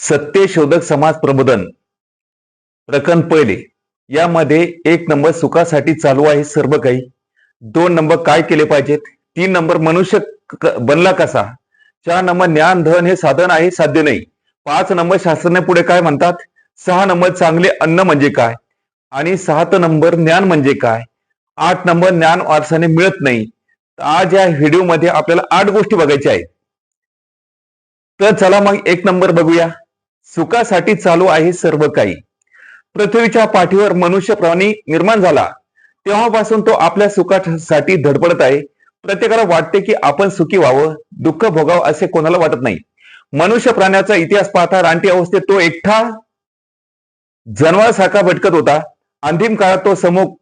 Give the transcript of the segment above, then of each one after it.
सत्यशोधक समाज प्रबोधन प्रकरण पहिले. यामध्ये एक नंबर सुखासाठी चालू आहे सर्व काही. दोन नंबर काय केले पाहिजेत? तीन नंबर मनुष्य बनला कसा? चार नंबर ज्ञान धन हे साधन आहे साध्य नाही. पाच नंबर शास्त्रज्ञ पुढे काय म्हणतात? सहा नंबर चांगले अन्न म्हणजे काय? आणि सात नंबर ज्ञान म्हणजे काय? आठ नंबर ज्ञान वारसाने मिळत नाही. आज या व्हिडिओमध्ये आपल्याला आठ गोष्टी बघायच्या आहेत. तर चला मग एक नंबर बघूया. सुखासाठी चालू आहे सर्व काही. पृथ्वीच्या पाठीवर मनुष्य प्राणी निर्माण झाला. तेव्हापासून तो आपल्या सुखासाठी धडपडत आहे. प्रत्येकाला वाटते की आपण सुखी व्हावं दुःख भोगावं असे कोणाला वाटत नाही. मनुष्य प्राण्याचा इतिहास पाहता रानटी अवस्थेत तो एकटा जनावरासारखा भटकत होता. अंतिम काळात तो समूह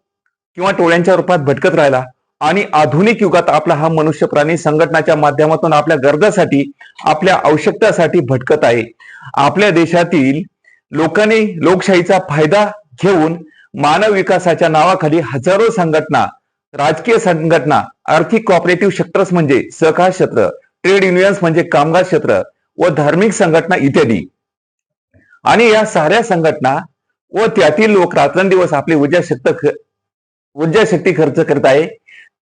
किंवा टोळ्यांच्या रूपात भटकत राहिला. आणि आधुनिक युगात आपला हा मनुष्य प्राणी संघटनाच्या माध्यमातून आपल्या गरजासाठी आपल्या आवश्यकतासाठी भटकत आहे. आपल्या देशातील लोकांनी लोकशाहीचा फायदा घेऊन मानव विकासाच्या नावाखाली हजारो संघटना राजकीय संघटना आर्थिक कॉपरेटिव्ह सेक्टर्स म्हणजे सहकार क्षेत्र ट्रेड युनियन्स म्हणजे कामगार क्षेत्र व धार्मिक संघटना इत्यादी. आणि या साऱ्या संघटना व त्यातील लोक रात्रंदिवस आपली ऊर्जा शक्त ऊर्जा शक्ती खर्च करत आहे.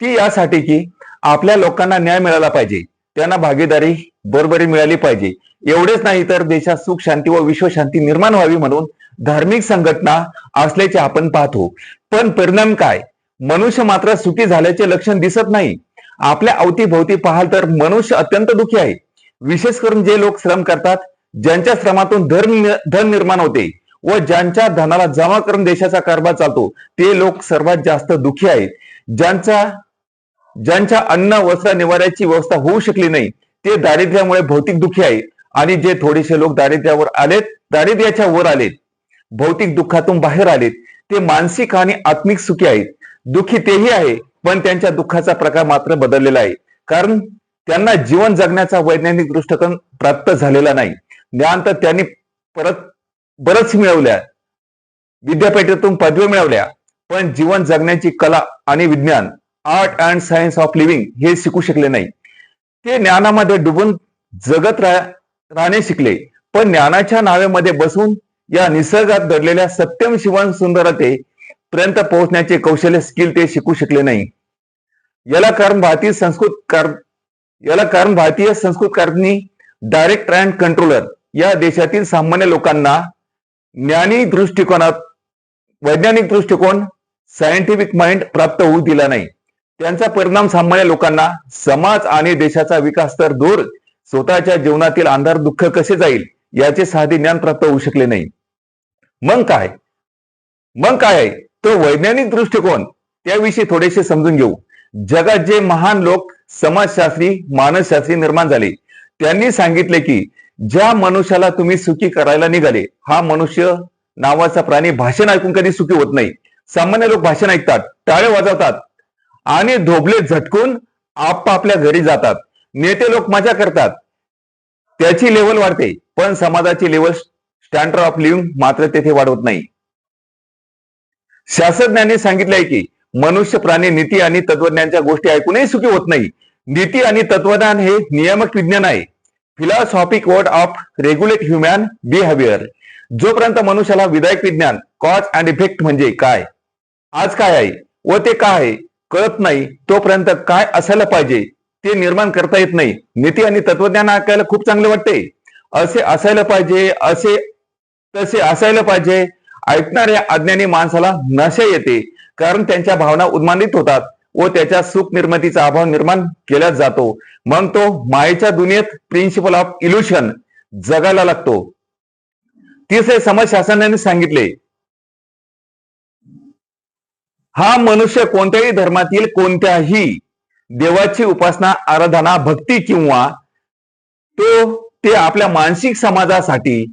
ती यासाठी की आपल्या लोकांना न्याय मिळाला पाहिजे. त्यांना भागीदारी बरोबरी मिळाली पाहिजे. एवढेच नाही तर देशात सुख शांती व विश्वशांती निर्माण व्हावी म्हणून धार्मिक संघटना असल्याचे आपण पाहतो. पण परिणाम काय? मनुष्य मात्र सुखी झाल्याचे लक्षण दिसत नाही. आपल्या अवतीभोवती पाहाल तर मनुष्य अत्यंत दुखी आहे. विशेष करून जे लोक श्रम करतात ज्यांच्या श्रमातून धन धन निर्माण होते. व ज्यांच्या धनाला जमा करून देशाचा कारभार चालतो ते लोक सर्वात जास्त दुखी आहेत. ज्यांचा ज्यांच्या अन्न वस्त्र निवाऱ्याची व्यवस्था होऊ शकली नाही ते दारिद्र्यामुळे भौतिक दुखी आहेत. आणि जे थोडेसे लोक दारिद्र्यावर आलेत दारिद्र्याच्या वर आलेत भौतिक दुःखातून बाहेर आलेत ते मानसिक आणि आत्मिक सुखी आहेत. दुःखी तेही आहे पण त्यांच्या दुःखाचा प्रकार मात्र बदललेला आहे. कारण त्यांना जीवन जगण्याचा वैज्ञानिक दृष्टिकोन प्राप्त झालेला नाही. ज्ञान तर त्यांनी परत बरंच मिळवल्या. विद्यापीठातून पदव्या मिळवल्या. पण जीवन जगण्याची कला आणि विज्ञान art and science of living हे शिकू शकले नाही. ते ज्ञानामध्ये डुबून जगत राहणे शिकले. पण ज्ञानाच्या नावेमध्ये बसून या निसर्गात दडलेल्या सत्यम शिवन सुंदरते पर्यंत पोहोचण्याचे कौशल्य स्किल ते शिकू शकले नाही. याला कारण भारतीय संस्कृत कार याला कारण भारतीय संस्कृतकारनी डायरेक्ट अँड कंट्रोलर या देशातील सामान्य लोकांना ज्ञानी दृष्टिकोनात वैज्ञानिक दृष्टिकोन सायंटिफिक माइंड प्राप्त होऊ दिला नाही. त्यांचा परिणाम सामान्य लोकांना समाज आणि देशाचा विकास तर दूर स्वतःच्या जीवनातील अंधार दुःख कसे जाईल याचे साधे ज्ञान प्राप्त होऊ शकले नाही. मग काय? मग काय? आहे तो वैज्ञानिक दृष्टिकोन त्याविषयी थोडेसे समजून घेऊ. जगात जे महान लोक समाजशास्त्री मानसशास्त्री निर्माण झाले त्यांनी सांगितले की ज्या मनुष्याला तुम्ही सुखी करायला निघाले हा मनुष्य नावाचा प्राणी भाषण ऐकून कधी सुखी होत नाही. सामान्य लोक भाषण ऐकतात टाळे वाजवतात आणि धोबले झटकून आपापल्या घरी जातात. नेते लोक मजा करतात. त्याची लेवल वाढते पण समाजाची लेवल स्टँडर्ड ऑफ लिव्हिंग मात्र तेथे वाढवत नाही. शास्त्रज्ञांनी सांगितले आहे की मनुष्य प्राणी नीती आणि तत्वज्ञानच्या गोष्टी ऐकूनही सुखी होत नाही. नीती आणि तत्वज्ञान हे नियामक विज्ञान आहे. Philosophic word of regulate human behaviour जोपर्यंत मनुष्याला विधायक विज्ञान कॉज अँड इफेक्ट म्हणजे काय? आज काय आहे? व ते काय आहे? कळत नाही. तोपर्यंत काय असायला पाहिजे? ते निर्माण करता येत नाही. नीती आणि तत्वज्ञान ऐकायला खूप चांगले वाटते. असे असायला पाहिजे असे तसे असायला पाहिजे. ऐकणाऱ्या अज्ञानी माणसाला नशा येते. कारण त्यांच्या भावना उन्मानित होतात. व त्याच्या सुख निर्मितीचा अभाव निर्माण केला जातो. मग तो मायेच्या दुनियेत प्रिन्सिपल ऑफ इल्युशन जगायला लागतो. तिसरे समाजशास्त्रज्ञांनी सांगितले. हा मनुष्य कोणत्याही धर्मातील कोणत्याही देवाची उपासना आराधना भक्ती किंवा तो ते आपल्या मानसिक समाजासाठी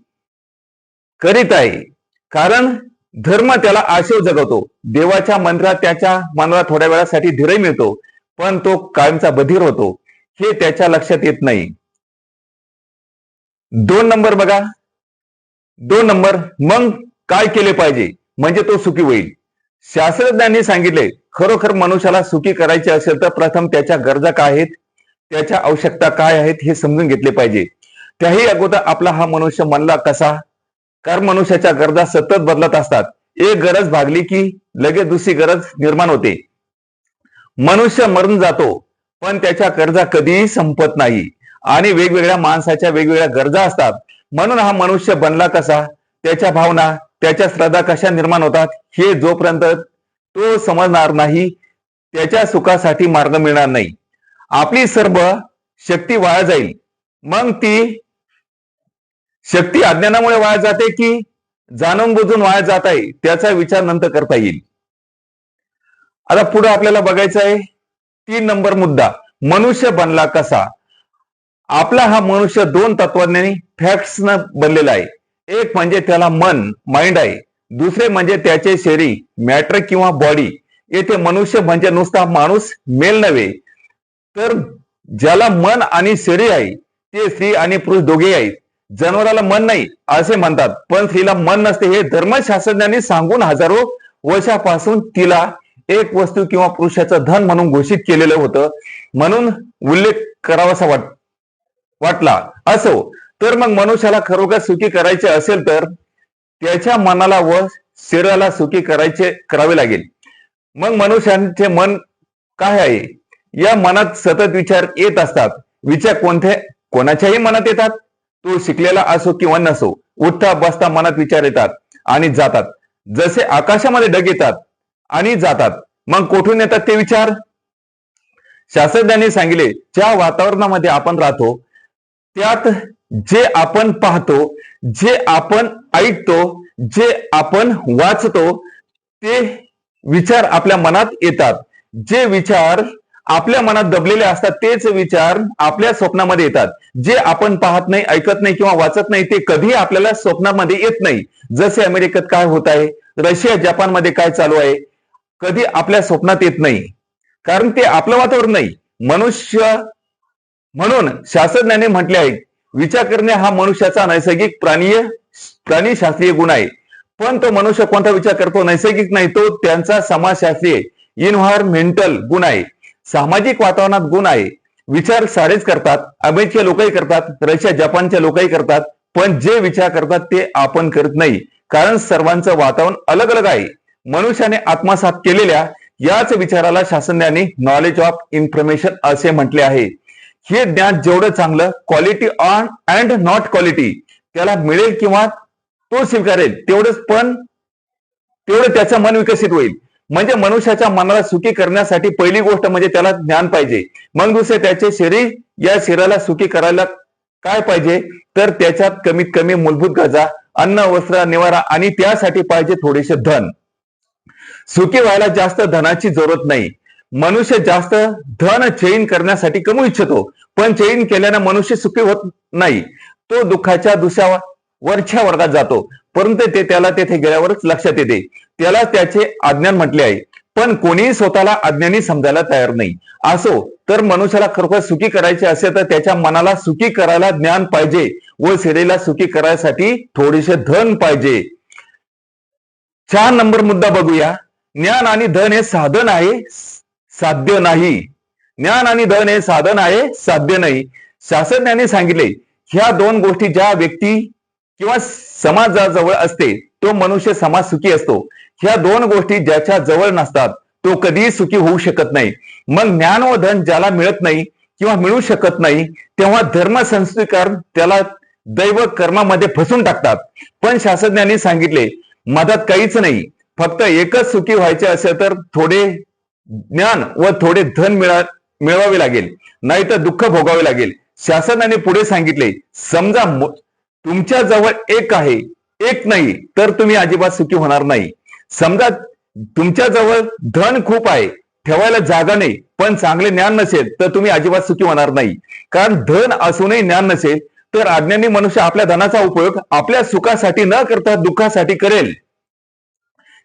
करीत आहे. कारण धर्म त्याला आशय जगवतो. देवाच्या मंत्रात त्याच्या मनाला थोड्या वेळासाठी धीरही मिळतो पण तो कायमचा बधीर होतो. हे त्याच्या लक्षात येत नाही. दोन नंबर बघा. दोन नंबर मग काय केले पाहिजे? म्हणजे तो सुखी होईल. शास्त्रज्ञांनी सांगितले खरोखर मनुष्याला सुखी करायचे असेल तर प्रथम त्याच्या गरजा काय आहेत? त्याच्या आवश्यकता काय आहेत? हे समजून घेतले पाहिजे. त्याही अगोदर आपला हा मनुष्य मनला कसा? कारण मनुष्याच्या गरजा सतत बदलत असतात. एक गरज भागली की लगेच दुसरी गरज निर्माण होते. मनुष्य मरून जातो पण त्याच्या गरजा कधीही संपत नाही. आणि वेगवेगळ्या माणसाच्या वेगवेगळ्या गरजा असतात. म्हणून हा मनुष्य बनला कसा? त्याच्या भावना त्याच्या श्रद्धा कशा निर्माण होतात? हे जोपर्यंत तो समजणार नाही त्याच्या सुखासाठी मार्ग मिळणार नाही. आपली सर्व शक्ती वाया जाईल. मग ती शक्ती अज्ञानामुळे वाया जाते की जाणून बुजून वाया जात आहे त्याचा विचार नंतर करता येईल. आता पुढे आपल्याला बघायचं आहे तीन नंबर मुद्दा मनुष्य बनला कसा? आपला हा मनुष्य दोन तत्वज्ञानी फॅक्ट्स न बनलेला आहे. एक म्हणजे त्याला मन माइंड आहे. दुसरे म्हणजे त्याचे शरीर मॅटर किंवा बॉडी येथे मनुष्य म्हणजे नुसता माणूस मेल नव्हे. तर ज्याला मन आणि शरीर आहे ते स्त्री आणि पुरुष दोघे आहेत. जनावराला मन नाही असे म्हणतात. पण स्त्रीला मन नसते हे धर्मशास्त्रज्ञांनी सांगून हजारो वर्षापासून तिला एक वस्तू किंवा पुरुषाचं धन म्हणून घोषित केलेलं होतं. म्हणून उल्लेख करावासा वाट वाटला. असो तर मग मनुष्याला खरोखर सुखी करायचे असेल तर त्याच्या मनाला व शरीराला सुखी करायचे करावे लागेल. मग मनुष्याचे मन काय आहे? या मनात सतत विचार येत असतात. विचार कोणत्या कोणाच्याही मनात येतात. तो शिकलेला असो किंवा नसो उठता बसता मनात विचार येतात आणि जातात. जसे आकाशामध्ये ढग येतात आणि जातात मग कुठून येतात ते विचार? शास्त्रज्ञांनी सांगितले ज्या वातावरणामध्ये आपण राहतो त्यात जे आपण पाहतो जे आपण ऐकतो जे आपण वाचतो ते विचार आपल्या मनात येतात. जे विचार आपल्या मनात दबलेले असतात तेच विचार आपल्या स्वप्नामध्ये येतात. जे आपण पाहत नाही ऐकत नाही किंवा वाचत नाही ते कधी आपल्याला स्वप्नामध्ये येत नाही. जसे अमेरिकेत काय होत आहे रशिया जपानमध्ये काय चालू आहे कधी आपल्या स्वप्नात येत नाही. कारण ते आपलं वातावरण नाही. मनुष्य म्हणून शास्त्रज्ञांनी म्हटले आहे विचार करणे हा मनुष्याचा नैसर्गिक प्राणीय प्राणीशास्त्रीय गुण आहे. पण तो मनुष्य कोणता विचार करतो? नैसर्गिक नाही तो त्यांचा समाजशास्त्रीय इन्व्हायरमेंटल गुण आहे. सामाजिक वातावरणात गुण आहे. विचार सारेच करतात अमेरिकेच्या लोकही करतात रशिया जपानच्या लोकही करतात पण जे विचार करतात ते आपण करत नाही. कारण सर्वांचं वातावरण अलग अलग आहे. मनुष्याने आत्मसात केलेल्या याच विचाराला शासनाने नॉलेज ऑफ इन्फॉर्मेशन असे म्हटले आहे. हे ज्ञान जेवढं चांगलं quality on and not quality त्याला मिळेल किंवा तो स्वीकारेल तेवढंच पण तेवढं त्याचं मन विकसित होईल. म्हणजे मनुष्याच्या मनाला सुखी करण्यासाठी पहिली गोष्ट म्हणजे त्याला ज्ञान पाहिजे. मग दुसरे त्याचे शरीर या शरीराला सुखी करायला काय पाहिजे? तर त्याच्यात कमीत कमी मूलभूत गरजा अन्न वस्त्र निवारा आणि त्यासाठी पाहिजे थोडेसे धन. सुखी व्हायला जास्त धनाची जरूरत नाही. मनुष्य जास्त धन चैन करण्यासाठी कमू इच्छितो. पण चैन केल्यानं मनुष्य सुखी होत नाही. तो दुःखाच्या दुसऱ्या वरच्या वर्गात जातो. परंतु ते त्याला तेथे गेल्यावरच लक्षात येते. त्याला त्याचे अज्ञान म्हटले आहे. पण कोणीही स्वतःला अज्ञानी समजायला तयार नाही. असो तर मनुष्याला खरोखर सुखी करायचे असेल तर त्याच्या मनाला सुखी करायला ज्ञान पाहिजे व शरीराला सुखी करायसाठी थोडेसे धन पाहिजे. चार नंबर मुद्दा बघूया. ज्ञान आणि धन हे साधन आहे साध्य नाही. ज्ञान आणि धन हे साधन आहे साध्य नाही. शास्त्रज्ञांनी सांगितले ह्या दोन गोष्टी ज्या व्यक्ती किंवा समाजाजवळ असते तो मनुष्य समाज सुखी असतो. ह्या दोन गोष्टी ज्याच्या जवळ नसतात तो कधीही सुखी होऊ शकत नाही. मग ज्ञान व धन ज्याला मिळत नाही किंवा मिळू शकत नाही तेव्हा धर्म संस्कृतीकार त्याला दैव कर्मामध्ये फसून टाकतात. पण शास्त्रज्ञांनी सांगितले मदत काहीच नाही. फक्त एकच सुखी व्हायचे असेल तर थोडे ज्ञान व थोडे धन मिळा मिळवावे लागेल. नाही तर दुःख भोगावे लागेल. शासनाने पुढे सांगितले समजा तुमच्या जवळ एक आहे एक नाही तर तुम्ही अजिबात सुखी होणार नाही. समजा तुमच्या जवळ धन खूप आहे ठेवायला जागा नाही पण चांगले ज्ञान नसेल तर तुम्ही अजिबात सुखी होणार नाही. कारण धन असूनही ज्ञान नसेल तर अज्ञानी मनुष्य आपल्या धनाचा उपयोग आपल्या सुखासाठी न करता दुःखासाठी करेल.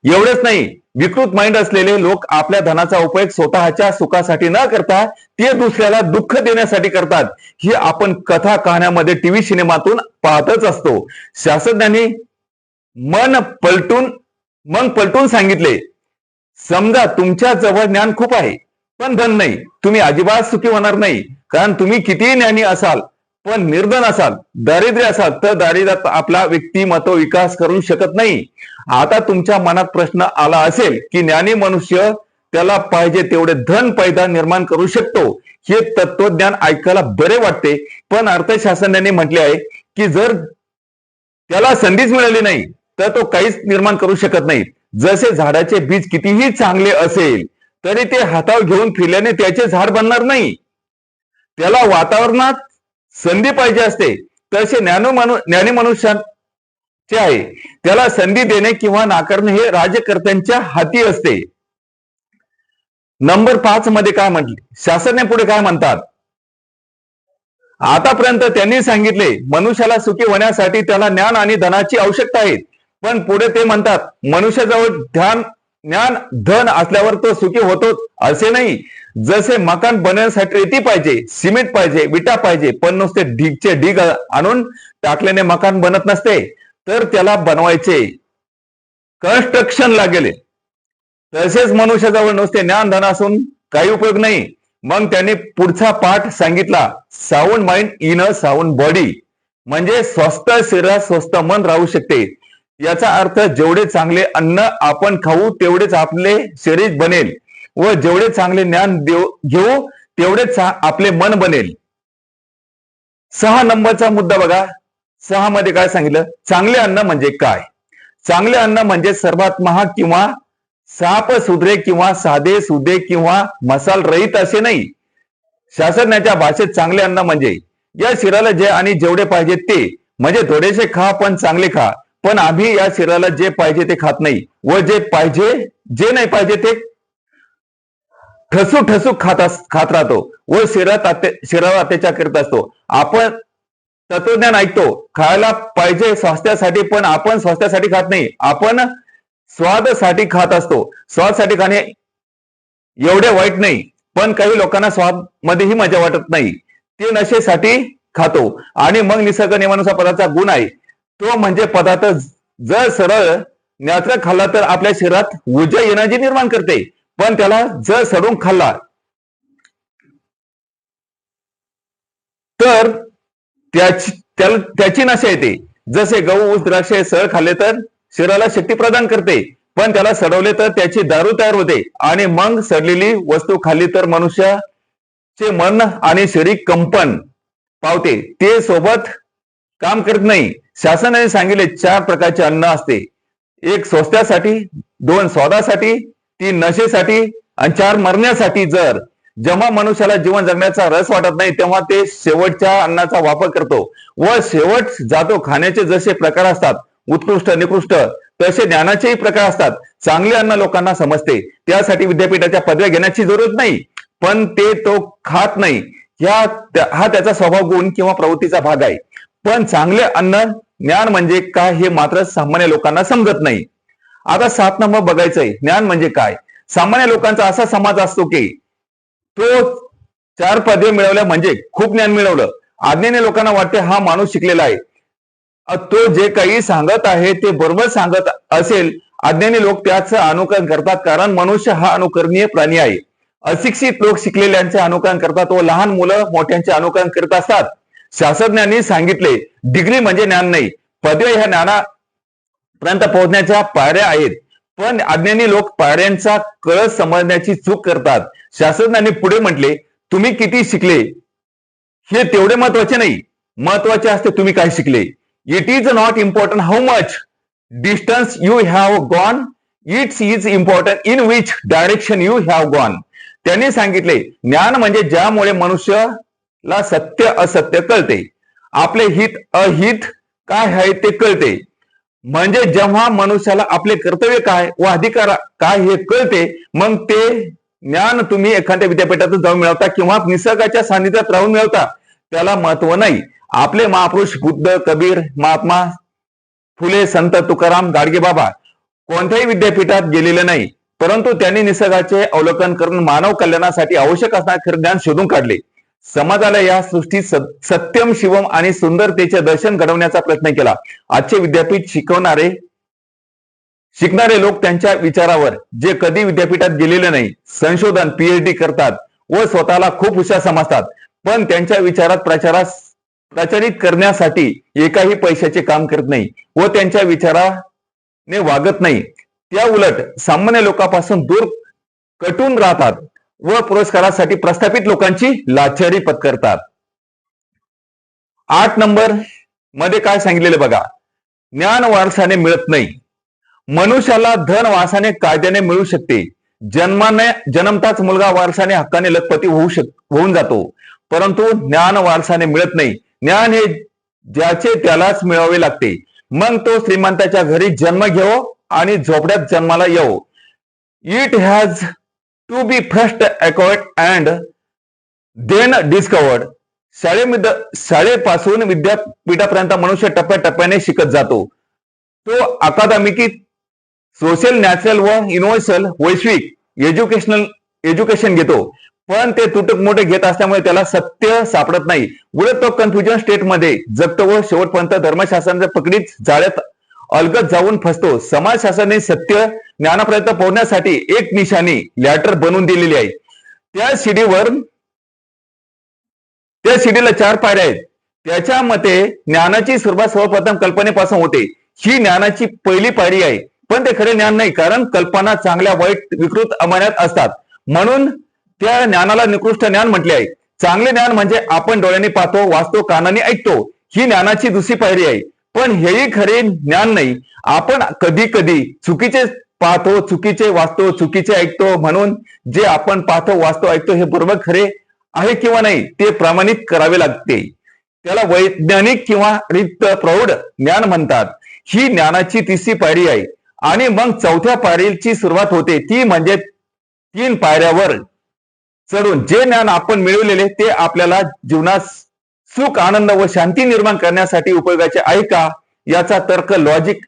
एवढंच नाही विकृत माइंड असलेले लोक आपल्या धनाचा उपयोग स्वतःच्या सुखासाठी न करता ते दुसऱ्याला दुःख देण्यासाठी करतात. ही आपण कथा कहाण्यामध्ये टीव्ही सिनेमातून पाहतच असतो. शास्त्रज्ञांनी मन पलटून मन पलटून सांगितले समजा तुमच्या जवळ ज्ञान खूप आहे पण धन नाही. तुम्ही अजिबात सुखी होणार नाही. कारण तुम्ही कितीही ज्ञानी असाल पण निर्धन असाल दारिद्र्य असाल तर दारिद्र्यात आपला व्यक्तिमत्व विकास करू शकत नाही. आता तुमच्या मनात प्रश्न आला असेल की ज्ञानी मनुष्य त्याला पाहिजे तेवढे धन पैदा निर्माण करू शकतो. हे तत्वज्ञान ऐकायला बरे वाटते. पण अर्थशास्त्रज्ञांनी म्हटले आहे की जर त्याला संधीच मिळाली नाही तर तो काहीच निर्माण करू शकत नाही. जसे झाडाचे बीज कितीही चांगले असेल तरी ते हातावर घेऊन फिरल्याने त्याचे झाड बनणार नाही. त्याला वातावरणात संधी पाहिजे असते. तसे ज्ञानो मनु ज्ञानी मनुष्याचे आहे. त्याला संधी देणे किंवा नाकारणे हे राजकर्त्यांच्या हाती असते. नंबर पाच मध्ये काय म्हटले? शासनाने पुढे काय म्हणतात? आतापर्यंत त्यांनी सांगितले मनुष्याला सुखी होण्यासाठी त्याला ज्ञान आणि धनाची आवश्यकता आहे. पण पुढे ते म्हणतात मनुष्याजवळ ध्यान ज्ञान धन असल्यावर तो सुखी होतोच असे नाही. जसे मकान बनवण्यासाठी रेती पाहिजे सिमेंट पाहिजे विटा पाहिजे पण नुसते ढीगचे ढीग आणून टाकल्याने मकान बनत नसते तर त्याला बनवायचे कन्स्ट्रक्शन लागेल. तसेच मनुष्याजवळ नुसते ज्ञान धन असून काही उपयोग नाही. मग त्यांनी पुढचा पाठ सांगितला sound mind in a sound body. म्हणजे स्वस्त शरीरात स्वस्थ मन राहू शकते. याचा अर्थ जेवढे चांगले अन्न आपण खाऊ तेवढेच आपले शरीर बनेल. व जेवढे चांगले ज्ञान देऊ घेऊ तेवढेच आपले मन बनेल. सहा नंबरचा मुद्दा बघा. सहा मध्ये काय सांगितलं? चांगले अन्न म्हणजे काय? चांगले अन्न म्हणजे सर्वात महाग किंवा साप सुधरे किंवा साधे सुधे किंवा मसाल रहित असे नाही. शासनाच्या भाषेत चांगले अन्न म्हणजे या शिराला जे आणि जेवढे पाहिजे ते म्हणजे थोडेसे खा पण चांगले खा. पण आम्ही या शिराला जे पाहिजे ते खात नाही. व जे पाहिजे जे नाही पाहिजे ते ठसू ठसू खात खात राहतो. व शरीरात शरीरावर अत्याचार करत असतो. आपण तत्वज्ञान ऐकतो. खायला पाहिजे स्वास्थ्यासाठी पण आपण स्वास्थ्यासाठी खात नाही. आपण स्वादासाठी खात असतो. स्वादसाठी खाणे एवढे वाईट नाही. पण काही लोकांना स्वाद मध्येही मजा वाटत नाही. ते नशेसाठी खातो. आणि मग निसर्ग नियमानुसार पदार्थाचा गुण आहे. तो म्हणजे पदार्थ जर सरळ न्यात्र खाल्ला तर आपल्या शरीरात ऊर्जा एनर्जी निर्माण करते. पण त्याला जर सडून खाल्ला तर त्याची त्याला त्याची नशा येते. जसे गहू ऊस द्राक्ष सळ खाल्ले तर शरीराला शक्ती प्रदान करते. पण त्याला सडवले तर त्याची दारू तयार होते. आणि मग सडलेली वस्तू खाल्ली तर मनुष्याचे मन आणि शरीर कंपन पावते. ते सोबत काम करत नाही. शासनाने सांगितले चार प्रकारचे अन्न असते. एक स्वस्त्यासाठी दोन स्वादासाठी ती नशेसाठी आणि चार मरण्यासाठी जर जेव्हा मनुष्याला जीवन जगण्याचा रस वाटत नाही तेव्हा ते शेवटच्या अन्नाचा वापर करतो. व शेवट जातो खाण्याचे जसे प्रकार असतात उत्कृष्ट निकृष्ट तसे ज्ञानाचेही प्रकार असतात. चांगले अन्न लोकांना समजते. त्यासाठी विद्यापीठाच्या पदव्या घेण्याची जरूरत नाही. पण ते तो खात नाही. ह्या हा त्याचा स्वभाव गुण किंवा प्रवृत्तीचा भाग आहे. पण चांगले अन्न ज्ञान म्हणजे काय हे मात्र सामान्य लोकांना समजत नाही. आता सात नंबर बघायचंय. ज्ञान म्हणजे काय? सामान्य लोकांचा असा समाज असतो की तो चार पदवी मिळवल्या म्हणजे खूप ज्ञान मिळवलं. आज्ञेने लोकांना वाटते हा माणूस शिकलेला आहे. तो जे काही सांगत आहे ते बरोबर सांगत असेल अज्ञानी लोक त्याचं अनुकरण करतात. कारण मनुष्य हा अनुकरणीय प्राणी आहे. अशिक्षित लोक शिकलेल्यांचे अनुकरण करतात व लहान मुलं मोठ्यांचे अनुकरण करत असतात. शास्त्रज्ञांनी सांगितले डिग्री म्हणजे ज्ञान नाही. पदवी ह्या पर्यंत पोहोचण्याच्या पायऱ्या आहेत. पण अज्ञानी लोक पायऱ्यांचा कळस समजण्याची चूक करतात. शास्त्रज्ञांनी पुढे म्हटले तुम्ही किती शिकले? हे तेवढे महत्त्वाचे नाही. महत्त्वाचे असते तुम्ही काय शिकले? It is not important how much distance you have gone it's is important in which direction you have gone त्यांनी सांगितले ज्ञान म्हणजे ज्यामुळे मनुष्यला सत्य असत्य कळते. आपले हित अहित काय आहे ते कळते. म्हणजे जेव्हा मनुष्याला आपले कर्तव्य काय व अधिकार काय हे कळते मग ते ज्ञान तुम्ही एखाद्या विद्यापीठातून जाऊन मिळवता किंवा निसर्गाच्या सानिध्यात राहून मिळवता. त्याला महत्त्व नाही. आपले महापुरुष बुद्ध कबीर महात्मा फुले संत तुकाराम गाडगे बाबा कोणत्याही विद्यापीठात गेलेले नाही. परंतु त्यांनी निसर्गाचे अवलोकन करून मानव कल्याणासाठी आवश्यक असणारे ज्ञान शोधून काढले. समाजाला या सृष्टीत सत्यम शिवम आणि सुंदरतेचे दर्शन घडवण्याचा प्रयत्न केला. आजचे विद्यापीठ शिकवणारे शिकणारे लोक त्यांच्या विचारावर जे कधी विद्यापीठात गेलेले नाही संशोधन पीएचडी करतात व स्वतःला खूप हुशार समजतात. पण त्यांच्या विचारात प्रचारास प्रचारित करण्यासाठी एकाही पैशाचे काम करत नाही व त्यांच्या विचाराने वागत नाही. त्या उलट सामान्य लोकांपासून दूर कटून राहतात. व पुरस्कारासाठी प्रस्थापित लोकांची लाचारी पत्करतात. आठ नंबरमध्ये काय सांगितलेलं बघा. ज्ञान वारसाने मिळत नाही. मनुष्याला धन वारसाने कायद्याने मिळू शकते. जन्माने जन्मताच मुलगा वारसाने हक्काने लखपती होऊ शक होऊन जातो. परंतु ज्ञान वारसाने मिळत नाही. ज्ञान हे ज्याचे त्यालाच मिळावे लागते. मग तो श्रीमंताच्या घरी जन्म घेवो आणि झोपड्यात जन्माला येवो. It has to be first accord and then discovered शाळेमध्ये शाळेपासून विद्यापीठापर्यंत मनुष्य टप्प्याटप्प्याने शिकत जातो. तो अकादमिकी सोशल नॅचरल व युनिव्हर्सल वैश्विक एज्युकेशनल एज्युकेशन घेतो. पण ते तुटक मोठे घेत असल्यामुळे त्याला सत्य सापडत नाही. उलट तो कन्फ्युजन स्टेटमध्ये जगतो व शेवटपर्यंत धर्मशास्त्रांच्या पकडीत जाळ्यात अलगत जाऊन फसतो. समाजशास्त्राने सत्य ज्ञानापर्यंत पोहोचण्यासाठी एक निशाणी लॅटर बनवून दिलेली आहे. त्या शिडीवर त्या शिडीला चार पायऱ्या आहेत. त्याच्या मते ज्ञानाची सुरुवात सर्वप्रथम कल्पनेपासून होते. ही ज्ञानाची पहिली पायरी आहे. पण ते खरे ज्ञान नाही कारण कल्पना चांगल्या वाईट विकृत अमान्यात असतात. म्हणून त्या ज्ञानाला निकृष्ट ज्ञान म्हटले आहे. चांगले ज्ञान म्हणजे आपण डोळ्यांनी पाहतो वाचतो कानाने ऐकतो. ही ज्ञानाची दुसरी पायरी आहे. पण हेही खरे ज्ञान नाही. आपण कधी कधी चुकीचे पाहतो चुकीचे वाचतो चुकीचे ऐकतो म्हणून जे आपण पाहतो वाचतो ऐकतो हे बरोबर खरे आहे किंवा नाही ते प्रमाणित करावे लागते. त्याला वैज्ञानिक किंवा रिक्त प्रौढ ज्ञान म्हणतात. ही ज्ञानाची तिसरी पायरी आहे. आणि मग चौथ्या पायरीची सुरुवात होते. ती म्हणजे तीन पायऱ्यावर चढून. जे ज्ञान आपण मिळवलेले ते आपल्याला जीवनात सुख आनंद व शांती निर्माण करण्यासाठी उपयोगाचे आहे का? याचा तर्क लॉजिक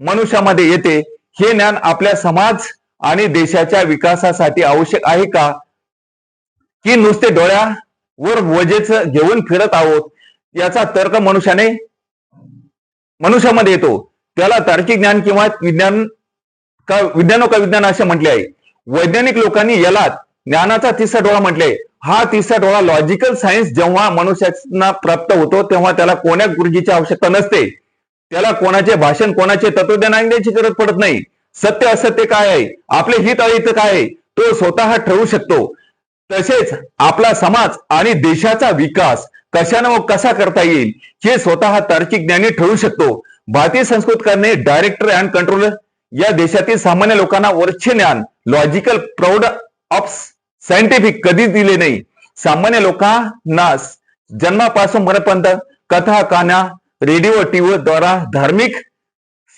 मनुष्यामध्ये येते. हे ज्ञान आपल्या समाज आणि देशाच्या विकासासाठी आवश्यक आहे का? की नुसते डोळ्यावर वजेच घेऊन फिरत आहोत? याचा तर्क मनुष्याने मनुष्यामध्ये येतो. त्याला तार्किक ज्ञान किंवा विज्ञान का विज्ञानो का विज्ञान असे म्हटले आहे. वैज्ञानिक लोकांनी याला ज्ञानाचा तिसरा डोळा म्हटले हा तिसरा डोळा लॉजिकल सायन्स जेव्हा मनुष्याना प्राप्त होतो तेव्हा त्याला कोण्या गुरुजीची आवश्यकता नसते. त्याला कोणाचे भाषण कोणाचे तत्वज्ञान आणण्याची गरज पडत नाही. सत्य असत्य काय आहे? आपले हित अहित काय आहे? तो स्वतः ठरवू शकतो. तसेच आपला समाज आणि देशाचा विकास कशानं व कसा करता येईल हे स्वतः तार्किक ज्ञानी ठरवू शकतो. भारतीय संस्कृतकारने डायरेक्टर अँड कंट्रोलर या देशातील सामान्य लोकांना वरचे ज्ञान लॉजिकल प्राऊड ऑफ सायंटिफिक कधीच दिले नाही. सामान्य लोकांना जन्मापासून मरेपर्यंत कथा काना रेडिओ टीव्ही द्वारा धार्मिक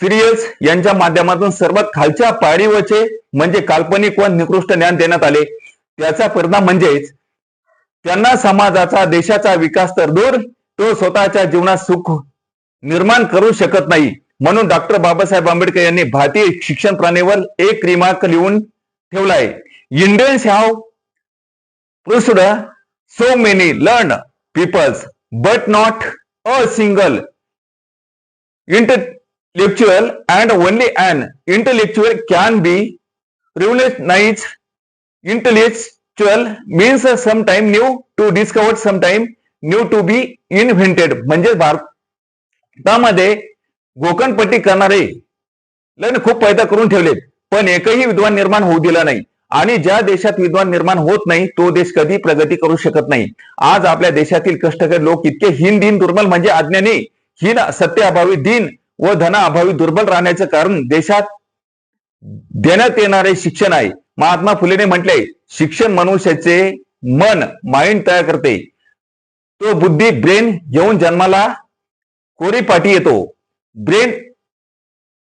सिरियल्स यांच्या माध्यमातून सर्वात खालच्या पायरीवरचे म्हणजे काल्पनिक व निकृष्ट ज्ञान देण्यात आले. त्याचा परिणाम म्हणजेच त्यांना समाजाचा देशाचा विकास तर दूर तो स्वतःच्या जीवनात सुख निर्माण करू शकत नाही. म्हणून डॉक्टर बाबासाहेब आंबेडकर यांनी भारतीय शिक्षण प्रणालीवर एक रिमार्क लिहून ठेवला आहे. Indians have produced so many learn peoples but not a single intellectual and only an intellectual can be revolutionized intellectual means sometime new to discover sometime new to be invented म्हणजे भारतामध्ये गोकणपट्टी करणारे लग्न खूप पैदा करून ठेवलेत पण एकही विद्वान निर्माण होऊ दिला नाही आणि ज्या देशात विद्वान निर्माण होत नाही तो देश कधी प्रगती करू शकत नाही. आज आपल्या देशातील कष्टकरी लोक इतके हीन दिन दुर्बल म्हणजे अज्ञानी हीन सत्य अभावी दिन व धना अभावी दुर्बल राहण्याचं कारण देशात देण्यात येणारे शिक्षण आहे. महात्मा फुलेने म्हटले शिक्षण मनुष्याचे मन माइंड तयार करते. तो बुद्धी ब्रेन घेऊन जन्माला कोरी पाठी येतो. ब्रेन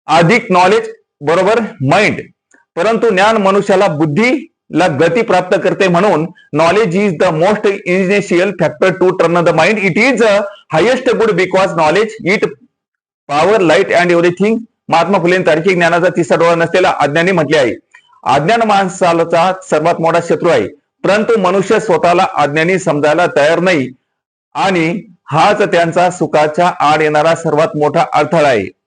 अधिक नॉलेज बरोबर माइंड परंतु ज्ञान मनुष्याला बुद्धीला गती प्राप्त करते म्हणून knowledge is the most initial factor to turn the mind it is a highest good because knowledge it power light and everything Mahatma Phule तार्किक ज्ञानाचा तिसरा डोळा नसलेला अज्ञानी म्हटले आहे. अज्ञान माणसाचा सर्वात मोठा शत्रू आहे. परंतु मनुष्य स्वतःला अज्ञानी समजायला तयार नाही. आणि हाच त्यांचा सुखाच्या आड येणारा सर्वात मोठा अडथळा आहे.